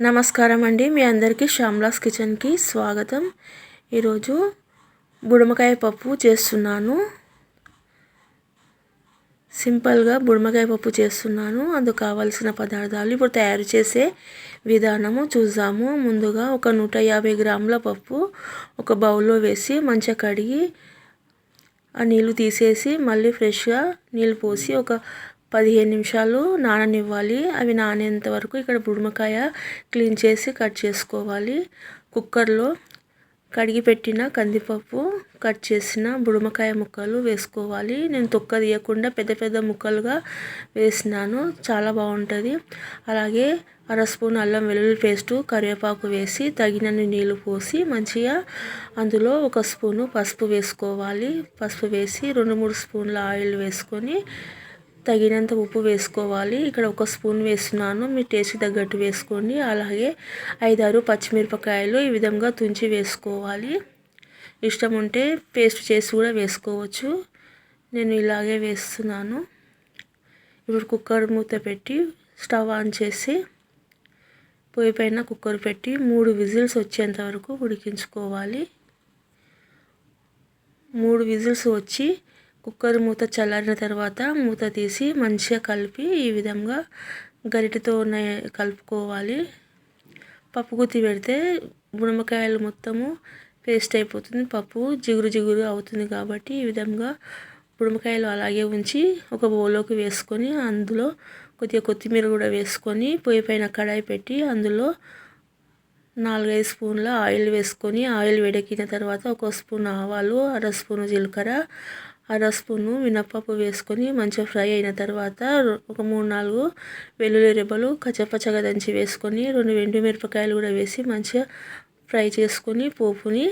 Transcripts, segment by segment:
నమస్కారం అండి మీ అందరికీ శ్యామ్లాస్ కిచెన్కి స్వాగతం. ఈరోజు బుడమకాయ పప్పు చేస్తున్నాను. సింపుల్గా బుడమకాయ పప్పు చేస్తున్నాను. అందుకు కావాల్సిన పదార్థాలు ఇప్పుడు తయారు చేసే విధానము చూద్దాము. ముందుగా ఒక నూట యాభై గ్రాముల పప్పు ఒక బౌల్లో వేసి మంచిగా కడిగి ఆ నీళ్ళు తీసేసి మళ్ళీ ఫ్రెష్గా నీళ్ళు పోసి ఒక పదిహేను నిమిషాలు నాననివ్వాలి. అవి నానేంత వరకు ఇక్కడ బుడుమకాయ క్లీన్ చేసి కట్ చేసుకోవాలి. కుక్కర్లో కడిగి పెట్టిన కందిపప్పు కట్ చేసిన బుడుమకాయ ముక్కలు వేసుకోవాలి. నేను తొక్క తీయకుండా పెద్ద పెద్ద ముక్కలుగా వేసినాను. చాలా బాగుంటుంది. అలాగే అర స్పూన్ అల్లం వెల్లుల్లి పేస్టు కరివేపాకు వేసి తగినన్ని నీళ్ళు పోసి మంచిగా అందులో ఒక స్పూను పసుపు వేసుకోవాలి. పసుపు వేసి రెండు మూడు స్పూన్ల ఆయిల్ వేసుకొని తగినంత ఉప్పు వేసుకోవాలి. ఇక్కడ ఒక స్పూన్ వేస్తున్నాను. మీ టేస్ట్ తగ్గట్టు వేసుకోండి. అలాగే ఐదారు పచ్చిమిరపకాయలు ఈ విధంగా తుంచి వేసుకోవాలి. ఇష్టం ఉంటే పేస్ట్ చేసి కూడా వేసుకోవచ్చు. నేను ఇలాగే వేస్తున్నాను. ఇప్పుడు కుక్కర్ మూత పెట్టి స్టవ్ ఆన్ చేసి పొయ్యి పైన కుక్కర్ పెట్టి మూడు విజిల్స్ వచ్చేంత వరకు ఉడికించుకోవాలి. మూడు విజిల్స్ వచ్చి కుక్కర్ మూత చల్లారిన తర్వాత మూత తీసి మంచిగా కలిపి ఈ విధంగా గరిటెతో కలుపుకోవాలి. పప్పు గుత్తి పెడితే బుడమకాయలు మొత్తము పేస్ట్ అయిపోతుంది. పప్పు జిగురు జిగురు అవుతుంది కాబట్టి ఈ విధంగా బుడమకాయలు అలాగే ఉంచి ఒక బౌల్లోకి వేసుకొని అందులో కొద్దిగా కొత్తిమీర కూడా వేసుకొని పొయ్యి పైన కడాయి పెట్టి అందులో నాలుగైదు స్పూన్ల ఆయిల్ వేసుకొని ఆయిల్ వేడెక్కిన తర్వాత ఒక స్పూన్ ఆవాలు అర స్పూన్ జీలకర్ర అర స్పూను మినప్పప్పు వేసుకొని మంచిగా ఫ్రై అయిన తర్వాత ఒక మూడు నాలుగు వెల్లుల్లి రెబ్బలు కచ్చపచ్చగా దంచి వేసుకొని రెండు వెండి మిరపకాయలు కూడా వేసి మంచిగా ఫ్రై చేసుకొని పోపుని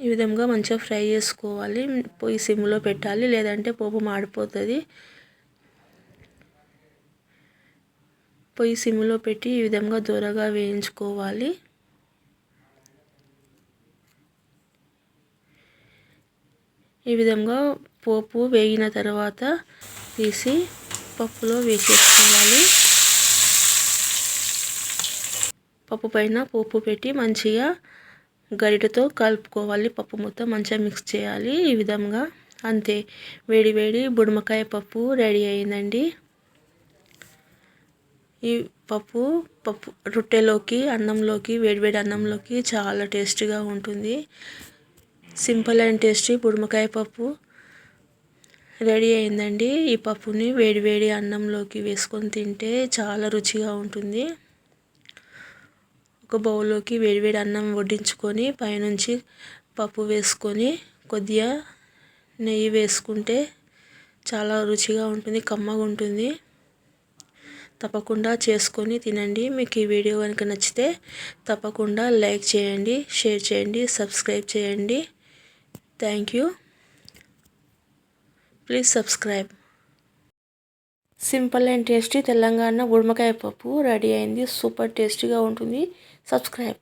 ఈ విధంగా మంచిగా ఫ్రై చేసుకోవాలి. పొయ్యి సిమ్లో పెట్టాలి. లేదంటే పోపు మాడిపోతుంది. పొయ్యి సిమ్లో పెట్టి ఈ విధంగా దూరగా వేయించుకోవాలి. ఈ విధంగా పోపు వేగిన తర్వాత తీసి పప్పులో వేసేసుకోవాలి. పప్పు పైన పోపు పెట్టి మంచిగా గరిటతో కలుపుకోవాలి. పప్పు మొత్తం మంచిగా మిక్స్ చేయాలి. ఈ విధంగా అంతే. వేడి వేడి బుడమకాయ పప్పు రెడీ అయిందండి. ఈ పప్పు పప్పు రొట్టెలోకి అన్నంలోకి వేడివేడి అన్నంలోకి చాలా టేస్టీగా ఉంటుంది. సింపుల్ అండ్ టేస్టీ బుడమకాయ పప్పు రెడీ అయిందండి. ఈ పప్పుని వేడివేడి అన్నంలోకి వేసుకొని తింటే చాలా రుచిగా ఉంటుంది. ఒక బౌల్లోకి వేడివేడి అన్నం వడ్డించుకొని పైనుంచి పప్పు వేసుకొని కొద్దిగా నెయ్యి వేసుకుంటే చాలా రుచిగా ఉంటుంది కమ్మగా ఉంటుంది. తప్పకుండా చేసుకొని తినండి. మీకు ఈ వీడియో కనుక నచ్చితే తప్పకుండా లైక్ చేయండి షేర్ చేయండి సబ్స్క్రైబ్ చేయండి. Thank you please subscribe simple and tasty Telangana గుడ్మకాయ పప్పు రెడీ అయింది. సూపర్ టేస్టీగా ఉంటుంది. సబ్స్క్రైబ్